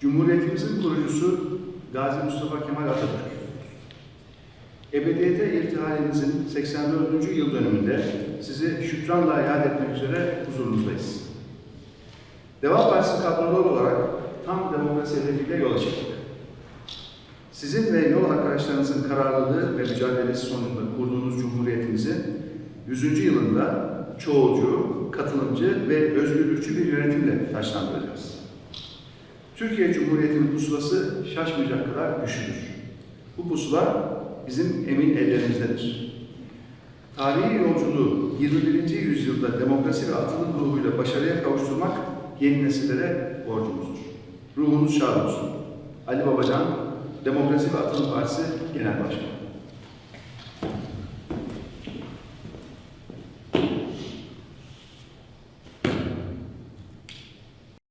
Cumhuriyetimizin kurucusu Gazi Mustafa Kemal Atatürk. Ebediyete irtihalinizin 84. yıl dönümünde sizi şükranla yad etmek üzere huzurunuzdayız. Deva Partisi kadroları olarak tam demokrasi hedefiyle yola çıktık. Sizin ve yol arkadaşlarınızın kararlılığı ve mücadelesi sonucunda kurduğunuz Cumhuriyetimizin 100. yılında çoğulcu, katılımcı ve özgürlükçü bir yönetimle taşlandıracağız. Türkiye Cumhuriyeti'nin pusulası şaşmayacak kadar güçlüdür. Bu pusula bizim emin ellerimizdedir. Tarihi yolculuğu 21. yüzyılda demokrasi ve atılım ruhuyla başarıya kavuşturmak yeni nesillere borcumuzdur. Ruhunuz şad olsun. Ali Babacan, Demokrasi ve Atılım Partisi Genel Başkanı.